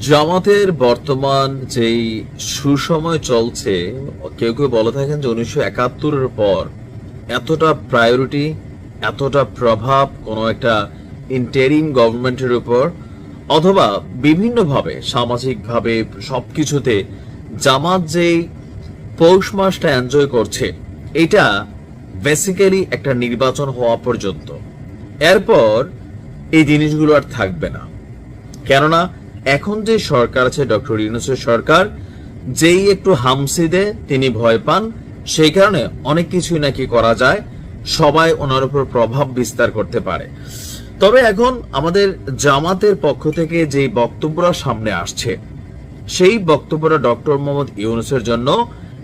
জামাতের বর্তমান যেই সুসময় চলছে, কেউ কেউ বলে থাকেন যে উনিশশো একাত্তরের পর এতটা প্রায়োরিটি এতটা প্রভাব কোনো একটা ইন্টারিম গভর্নমেন্টের উপর, অথবা বিভিন্নভাবে, সামাজিকভাবে, সবকিছুতে জামাত যেই পৌষ মাসটা এনজয় করছে, এটা বেসিক্যালি একটা নির্বাচন হওয়া পর্যন্ত। এরপর এই জিনিসগুলো আর থাকবে না। কেননা এখন যে সরকার আছে, ডক্টর ইউনুসের সরকার, যেই একটু হামসি দেয় তিনি ভয় পান, সেই কারণে অনেক কিছুই নাকি করা যায়, সবাই ওনার উপর প্রভাব বিস্তার করতে পারে। তবে এখন আমাদের জামাতের পক্ষ থেকে যে বক্তব্যরা সামনে আসছে, সেই বক্তব্যরা ডক্টর মোহাম্মদ ইউনুসের জন্য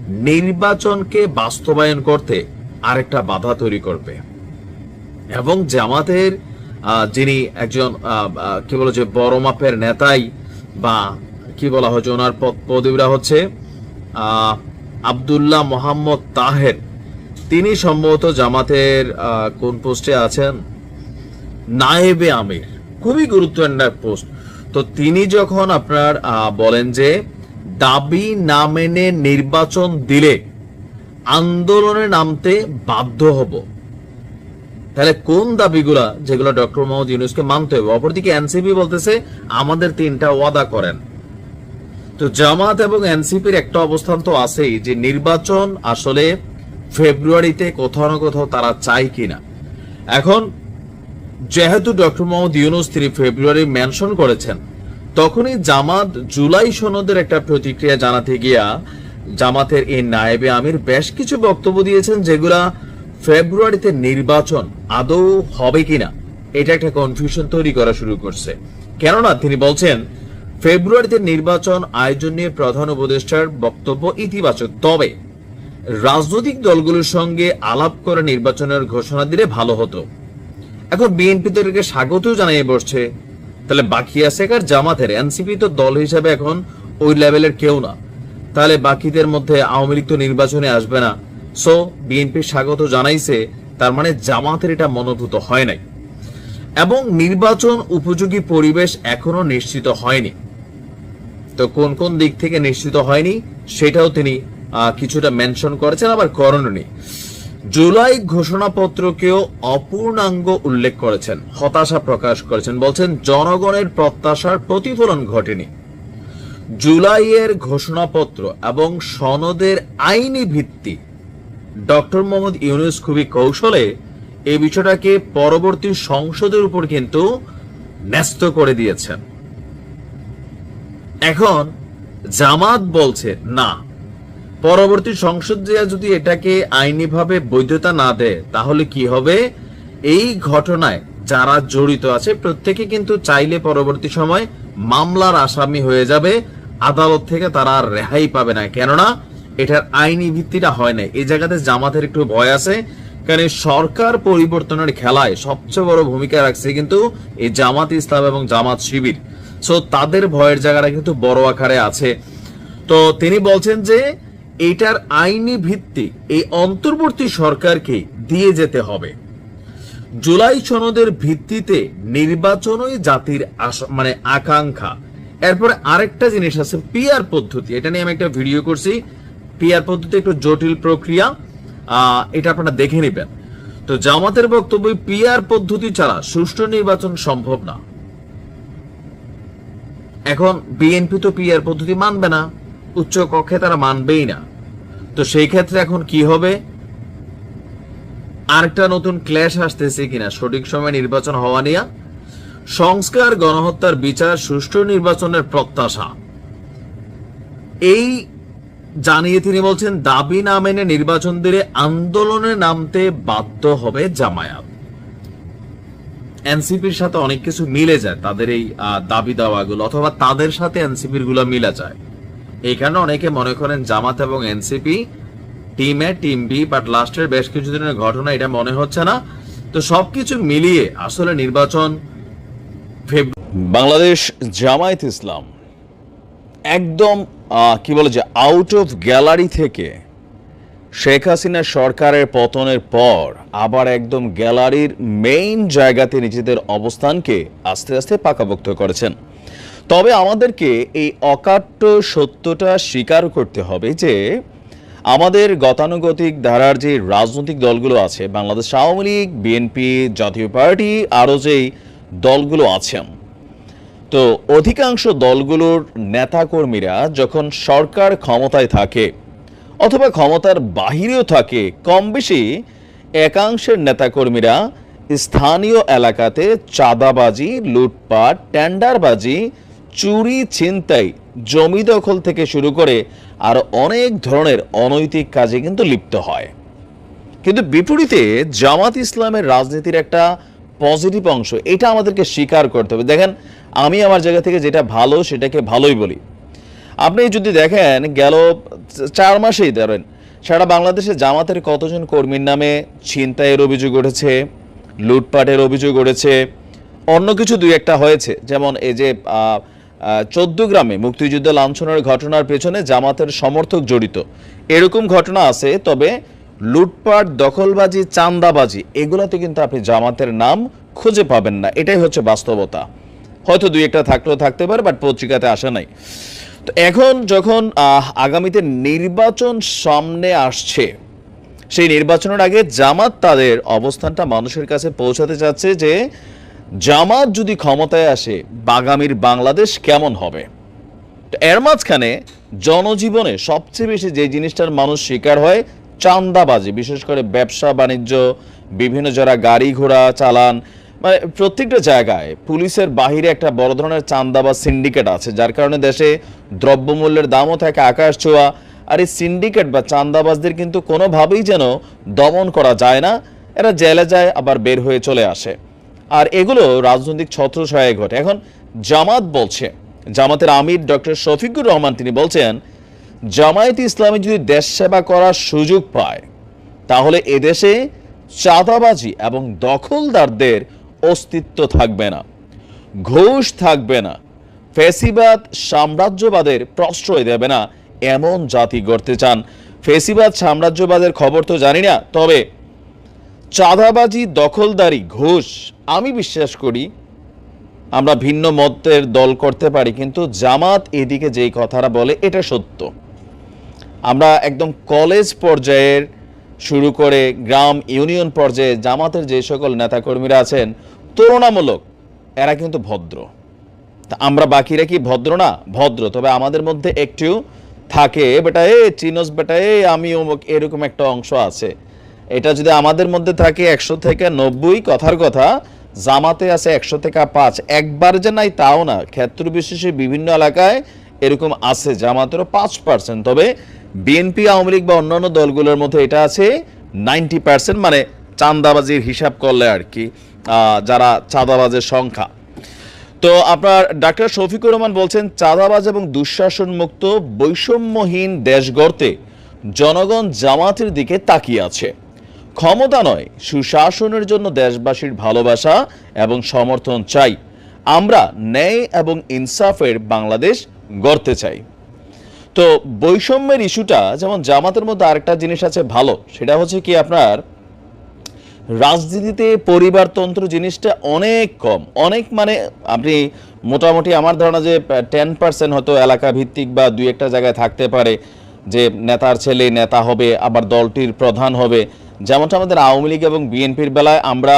নির্বাচনকে বাস্তবায়ন করতে আরেকটা বাধা তৈরি করবে। এবং জামাতের যিনি একজন কি বলে যে বড় মাপের নেতাই বা কি বলা হচ্ছে ওনার পদ- পদবীরা হচ্ছে আব্দুল্লাহ মোহাম্মদ তাহের। তিনি সম্ভবত জামাতের কোন পোস্টে আছেন? নায়েবে আমির। খুবই গুরুত্বপূর্ণ পোস্ট। তো তিনি যখন আপনার বলেন যে দাবি না মেনে নির্বাচন দিলে আন্দোলনে নামতে বাধ্য হব তাহলে কোন দাবিগুলা যেগুলো ডক্টর মোহাম্মদ ইউনুসকে মানতে হবে? অপরদিকে এনসিপি বলতেছে, আমাদের তিনটা ওয়াদা করেন। তো জামাত এবং এনসিপির একটা অবস্থান তো আছেই, যে নির্বাচন আসলে ফেব্রুয়ারিতে কোথাও না কোথাও তারা চায় কিনা। এখন, যেহেতু ডক্টর মোহাম্মদ ইউনুস তিনি ফেব্রুয়ারি মেনশন করেছেন, তখনই জামাত জুলাই সনদের একটা প্রতিক্রিয়া জানাতে গিয়া জামাতের এই নায়েবে আমির বেশ কিছু বক্তব্য দিয়েছেন, যেগুলা ফেব্রুয়ারিতে নির্বাচন আদৌ হবে কিনা, এটা একটা কনফিউশন তৈরি করা শুরু করছে। কেননা, তিনি বলছেন, ফেব্রুয়ারিতে নির্বাচন আয়োজন নিয়ে প্রধান উপদেষ্টার বক্তব্য ইতিবাচক, তবে রাজনৈতিক দলগুলোর সঙ্গে আলাপ করে নির্বাচনের ঘোষণা দিলে ভালো হতো। এখন বিএনপি তো স্বাগত জানিয়ে বসছে। তাহলে বাকি আছে কার জামাতের? এনসিপি তো দল হিসাবে এখন ওই লেভেলের কেউ না। তাহলে বাকিদের মধ্যে আওয়ামী লীগ তো নির্বাচনে আসবে না। সো বিএনপি স্বাগত জানাইছে, তার মানে জামাতের এটা মনোভূত হয় নাই। এবং নির্বাচন উপযোগী পরিবেশ এখনও নিশ্চিত হয়নি। তো কোন কোন দিক থেকে নিশ্চিত হয়নি, সেটাও তিনি কিছুটা মেনশন করেছেন, আবার করণনি জুলাই ঘোষণাপত্রকেও অপূর্ণাঙ্গ উল্লেখ করেছেন, হতাশা প্রকাশ করেছেন। বলছেন, জনগণের প্রত্যাশার প্রতিফলন ঘটেনি। জুলাইয়ের ঘোষণাপত্র এবং সনদের আইনি ভিত্তি ডক্টর মোহাম্মদ ইউনুস খুবই কৌশলে এই বিষয়টাকে পরবর্তী সংসদের উপর কিন্তু ন্যস্ত করে দিয়েছেন। এখন জামাত বলছে, না, পরবর্তী সংসদ যদি এটাকে আইনিভাবে বৈধতা না দেয়, তাহলে কি হবে? এই ঘটনায় যারা জড়িত আছে, প্রত্যেকে কিন্তু চাইলে পরবর্তী সময় মামলার আসামি হয়ে যাবে। আদালত থেকে তারা রেহাই পাবে না। কেননা এটার আইনি ভিত্তিটা হয় না এই জায়গাতে জামাতের একটু ভয় আছে, কারণ সরকার পরিবর্তনের খেলায় সবচেয়ে বড় ভূমিকা রাখছে কিন্তু এই জামাত ইসলাম এবং জামাত শিবির। সো তাদের ভয়ের জায়গাটা কিন্তু বড় আকারে আছে। তো, তিনি বলছেন যে এটার আইনি ভিত্তি, এই অন্তর্বর্তী সরকারকে দিয়ে যেতে হবে। জুলাই সনদের ভিত্তিতে নির্বাচনই জাতির মানে আকাঙ্ক্ষা। এরপরে আরেকটা জিনিস আছে, পিআর পদ্ধতি। এটা নিয়ে আমি একটা ভিডিও করছি। পিআর পদ্ধতি একটু জটিল প্রক্রিয়া এটা আপনারা দেখে নেবেন। তো জামাতের বক্তব্য পিআর পদ্ধতি ছাড়া সুষ্ঠু নির্বাচন সম্ভব না। এখন বিএনপি তো পিআর পদ্ধতি মানবে না, উচ্চ কক্ষে তারা মানবেই না। তো সেই ক্ষেত্রে এখন কি হবে? আরেকটা নতুন ক্ল্যাশ আসতেছে কিনা, সঠিক সময় নির্বাচন হওয়া নিয়ে। সংস্কার, গণহত্যার বিচার, সুষ্ঠু নির্বাচনের প্রত্যাশা। এই জানিয়ে তিনি বলছেন, দাবি না মেনে নির্বাচন দিলে আন্দোলনে নামতে বাধ্য হবে জামায়াত। এনসিপির সাথে অনেক কিছু মিলে যায়, তাদের এই দাবি দাওয়াগুলো, অথবা তাদের সাথে এনসিপিরগুলো মিলে যায়। কারণে অনেকে মনে করেন জামাত এবং NCP team A team B but লাস্টের বেশ কিছুদিনের ঘটনা এটা মনে হচ্ছে না। তো সবকিছু মিলিয়ে আসলে নির্বাচন বাংলাদেশ জামায়াত ইসলাম। একদম কি বলে যে আউট অফ গ্যালারি থেকে শেখ হাসিনা সরকারের পতনের পর আবার একদম গ্যালারির মেইন জায়গাতে নিজেদের অবস্থানকে আস্তে আস্তে পাকাপোক্ত করেছেন। তবে আমাদেরকে এই অকাট্য সত্যটা স্বীকার করতে হবে যে আমাদের গতানুগতিক ধারার যে রাজনৈতিক দলগুলো আছে, বাংলাদেশ আওয়ামী লীগ, বিএনপি, জাতীয় পার্টি, আরও যেই দলগুলো আছেন তো অধিকাংশ দলগুলোর নেতাকর্মীরা যখন সরকার ক্ষমতায় থাকে অথবা ক্ষমতার বাহিরেও থাকে কম বেশি একাংশের নেতাকর্মীরা স্থানীয় এলাকাতে চাঁদাবাজি, লুটপাট, টেন্ডারবাজি, চুরি, ছিনতাই, জমি দখল থেকে শুরু করে আর অনেক ধরনের অনৈতিক কাজে কিন্তু লিপ্ত হয়। কিন্তু বিপরীতে জামাত ইসলামের রাজনীতির একটা পজিটিভ অংশ, এটা আমাদেরকে স্বীকার করতে হবে। দেখেন আমি আমার জায়গা থেকে যেটা ভালো সেটাকে ভালোই বলি। আপনি যদি দেখেন গেল চার মাসেই ধরেন, সারা বাংলাদেশে জামাতের কতজন কর্মীর নামে ছিনতাইয়ের অভিযোগ উঠেছে, লুটপাটের অভিযোগ উঠেছে, অন্য কিছু দুই একটা হয়েছে। যেমন এই যে চোদ্দ গ্রামে মুক্তিযুদ্ধ লাঞ্ছনের ঘটনার পেছনে জামাতের সমর্থক জড়িত। এরকম ঘটনা আছে, তবে লুটপাট, দখলবাজি চান্দাবাজি এগুলোতে কিন্তু আপনি জামাতের নাম খুঁজে পাবেন না। এটাই হচ্ছে বাস্তবতা। হয়তো দুই একটা থাকলেও থাকতে পারে বাট পত্রিকাতে আসে নাই। তো এখন যখন আগামীতে নির্বাচন সামনে আসছে, সেই নির্বাচনের আগে জামাত তাদের অবস্থানটা মানুষের কাছে পৌঁছাতে চাচ্ছে যে, জামাত যদি ক্ষমতায় আসে আগামীর বাংলাদেশ কেমন হবে? এর মাঝখানে জনজীবনে সবচেয়ে বেশি যে জিনিসটার মানুষ শিকার হয় চান্দাবাজি বিশেষ করে ব্যবসা, বাণিজ্য, বিভিন্ন যারা গাড়ি ঘোড়া চালান মানে প্রত্যেকটা জায়গায় পুলিশের বাহিরে একটা বড় ধরনের চান্দা বা সিন্ডিকেট আছে, যার কারণে দেশে দ্রব্যমূল্যের দামও থাকে, আকাশ ছোঁয়া। আর এই সিন্ডিকেট বা চান্দাবাজদের কিন্তু কোনোভাবেই যেন দমন করা যায় না, এরা জেলে যায়, আবার বের হয়ে চলে আসে। আর এগুলো রাজনৈতিক ছত্রছায়ায় ঘটে। এখন জামাত বলছে, জামাতের আমির ডক্টর শফিকুর রহমান তিনি বলছেন, জামায়াত ইসলামী যদি দেশ সেবা করার সুযোগ পায়, তাহলে এদেশে চাঁদাবাজি এবং দখলদারদের অস্তিত্ব থাকবে না, ঘোষ থাকবে না, ফেসিবাদ সাম্রাজ্যবাদের প্রশ্রয় দেবে না, এমন জাতি গড়তে চান। ফেসিবাদ সাম্রাজ্যবাদের খবর তো জানি না, তবে চাঁদাবাজি দখলদারি ঘোষ, আমি বিশ্বাস করি আমরা ভিন্ন মতের দল করতে পারি, কিন্তু জামাত এদিকে যেই কথাটা বলে, এটা সত্য। আমরা একদম কলেজ পর্যায়ের শুরু করে গ্রাম ইউনিয়ন পর্যায়ে জামাতের যে সকল নেতাকর্মীরা আছেন, তুলনামূলক এরা কিন্তু ভদ্র। তা আমরা বাকিরা কি ভদ্র না? ভদ্র, তবে আমাদের মধ্যে একটু থাকে, বেটা, এ, চিনস বেটা, এ, আমি অমুক, এরকম একটা অংশ আছে। এটা যদি আমাদের মধ্যে থাকে একশো থেকে নব্বই, কথার কথা, জামাতে আছে একশো থেকে পাঁচ। একবার যে নাই তাও না ক্ষেত্র বিশেষে বিভিন্ন এলাকায় এরকম আছে, জামাতেরও পাঁচ পার্সেন্ট তবে বিএনপি, আওয়ামী লীগ বা অন্যান্য দলগুলোর মধ্যে এটা আছে নাইনটি পার্সেন্ট মানে চাঁদাবাজির হিসাব করলে আর কি যারা চাঁদাবাজের সংখ্যা। তো আপনার ডাক্তার শফিকুর রহমান বলছেন, চাঁদাবাজ এবং দুঃশাসন মুক্ত বৈষম্যহীন দেশ গড়তে জনগণ জামাতের দিকে তাকিয়ে আছে। ক্ষমতা নয়, সুশাসনের জন্য দেশবাসীর ভালোবাসা এবং সমর্থন চাই। আমরা ন্যায় এবং ইনসাফের বাংলাদেশ গড়তে চাই। তো বৈষম্যের ইস্যুটা, যেমন জামাতের মধ্যে আরেকটা জিনিস আছে ভালো, সেটা হচ্ছে কি আপনার রাজনীতিতে পরিবারতন্ত্র জিনিসটা অনেক কম। অনেক মানে আপনি মোটামুটি আমার ধারণা যে টেন পার্সেন্ট হয়তো এলাকা ভিত্তিক বা দুই একটা জায়গায় থাকতে পারে, যে নেতার ছেলে নেতা হবে, আবার দলটির প্রধান হবে। যেমনটা আমাদের আওয়ামী লীগ এবং বিএনপির বেলায় আমরা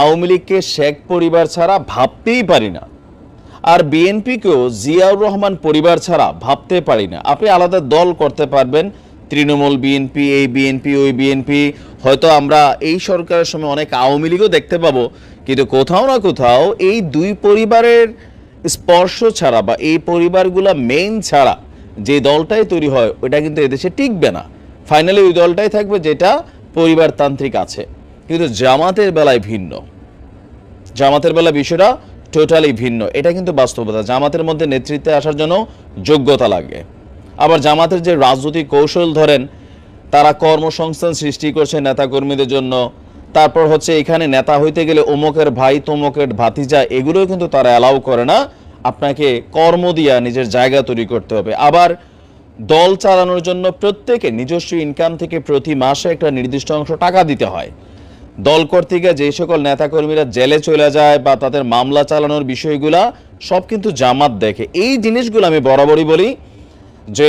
আওয়ামী লীগকে শেখ পরিবার ছাড়া ভাবতেই পারি না। আর বিএনপিকেও জিয়াউর রহমান পরিবার ছাড়া ভাবতে পারি না আপনি আলাদা দল করতে পারবেন, তৃণমূল বিএনপি, এই বিএনপি, ওই বিএনপি। হয়তো আমরা এই সরকারের সময় অনেক আওয়ামী লীগও দেখতে পাবো, কিন্তু কোথাও না কোথাও এই দুই পরিবারের স্পর্শ ছাড়া বা এই পরিবারগুলা মেইন ছাড়া যে দলটাই তৈরি হয়, ওটা কিন্তু এদেশে টিকবে না। ফাইনালি ওই দলটাই থাকবে যেটা পরিবারতান্ত্রিক আছে। কিন্তু জামাতের বেলায় ভিন্ন। জামাতের বেলা বিষয়টা টোটালি ভিন্ন। এটা কিন্তু বাস্তবতা। জামাতের মধ্যে নেতৃত্বে আসার জন্য যোগ্যতা লাগে। আবার জামাতের যে রাজনৈতিক কৌশল ধরেন, তারা কর্মসংস্থান সৃষ্টি করছে নেতাকর্মীদের জন্য। তারপর হচ্ছে এখানে নেতা হইতে গেলে অমুকের ভাই, তমুকের ভাতিজা, এগুলোও কিন্তু তারা অ্যালাউ করে না। আপনাকে কর্ম দিয়া নিজের জায়গা তৈরি করতে হবে। আবার দল চালানোর জন্য প্রত্যেকে নিজস্ব ইনকাম থেকে প্রতি মাসে একটা নির্দিষ্ট অংশ টাকা দিতে হয়। দল কর্তৃকে যে সকল নেতাকর্মীরা জেলে চলে যায় বা তাদের মামলা চালানোর বিষয়গুলা সব কিন্তু জামাত দেখে। এই জিনিসগুলো আমি বরাবরই বলি যে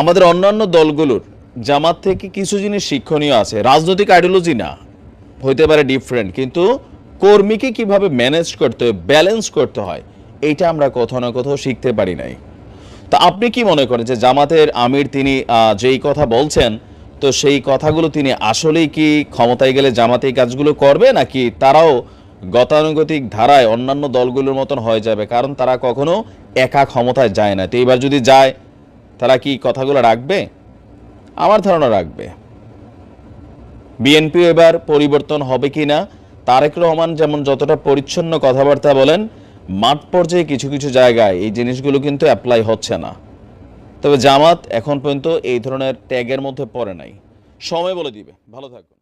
আমাদের অন্যান্য দলগুলোর জামাত থেকে কিছু জিনিস শিক্ষণীয় আছে। রাজনৈতিক আইডিওলজি না, হইতে পারে ডিফারেন্ট কিন্তু কর্মীকে কীভাবে ম্যানেজ করতে হয় ব্যালেন্স করতে হয়, এইটা আমরা কোথাও না কোথাও শিখতে পারি নাই। তা আপনি কি মনে করেন যে জামাতের আমির তিনি যেই কথা বলছেন তো সেই কথাগুলো তিনি আসলেই কি ক্ষমতায় গেলে জামাতে এই কাজগুলো করবে, নাকি তারাও গতানুগতিক ধারায় অন্যান্য দলগুলোর মতন হয়ে যাবে? কারণ তারা কখনো একা ক্ষমতায় যায় না। তো এবার যদি যায়, তারা কি কথাগুলো রাখবে? আমার ধারণা রাখবে। বিএনপিও এবার পরিবর্তন হবে কি না? তারেক রহমান যেমন যতটা পরিচ্ছন্ন কথাবার্তা বলেন, মাঠ পর্যায়ে কিছু কিছু জায়গায় এই জিনিসগুলো কিন্তু অ্যাপ্লাই হচ্ছে না। তবে জামাত এখন পর্যন্ত এই ধরনের ট্যাগের মধ্যে পড়ে নাই। সময় বলে দিবে। ভালো থাকুন।